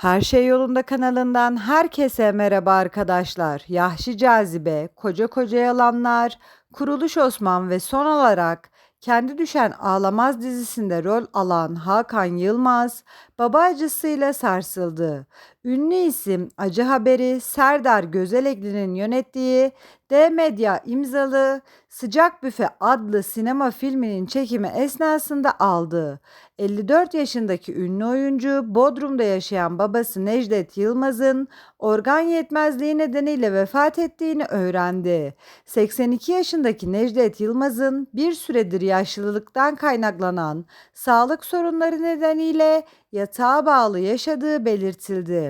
Her Şey Yolunda kanalından herkese merhaba arkadaşlar. Yahşi Cazibe, Koca Koca Yalanlar, Kuruluş Osman ve son olarak Kendi Düşen Ağlamaz dizisinde rol alan Hakan Yılmaz, baba acısıyla sarsıldı. Ünlü isim Acı Haberi Serdar Gözelekli'nin yönettiği D Medya imzalı Sıcak Büfe adlı sinema filminin çekimi esnasında aldı. 54 yaşındaki ünlü oyuncu Bodrum'da yaşayan babası Necdet Yılmaz'ın organ yetmezliği nedeniyle vefat ettiğini öğrendi. 82 yaşındaki Necdet Yılmaz'ın bir süredir yaşlılıktan kaynaklanan sağlık sorunları nedeniyle yatağa bağlı yaşadığı belirtildi.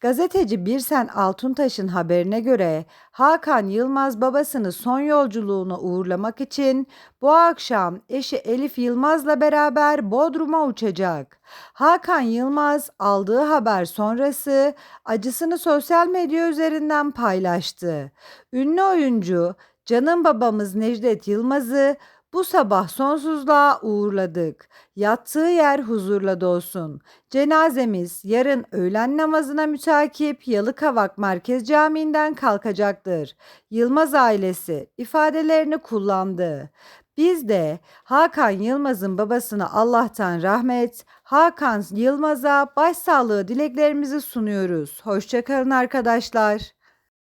Gazeteci Birsen Altuntaş'ın haberine göre Hakan Yılmaz babasını son yolculuğuna uğurlamak için bu akşam eşi Elif Yılmaz'la beraber Bodrum'a uçacak. Hakan Yılmaz aldığı haber sonrası acısını sosyal medya üzerinden paylaştı. Ünlü oyuncu Canım babamız Necdet Yılmaz'ı bu sabah sonsuzluğa uğurladık. Yattığı yer huzurla dolsun. Cenazemiz yarın öğlen namazına mütakip Yalıkavak Merkez Camii'nden kalkacaktır. Yılmaz ailesi ifadelerini kullandı. Biz de Hakan Yılmaz'ın babasına Allah'tan rahmet, Hakan Yılmaz'a başsağlığı dileklerimizi sunuyoruz. Hoşçakalın arkadaşlar.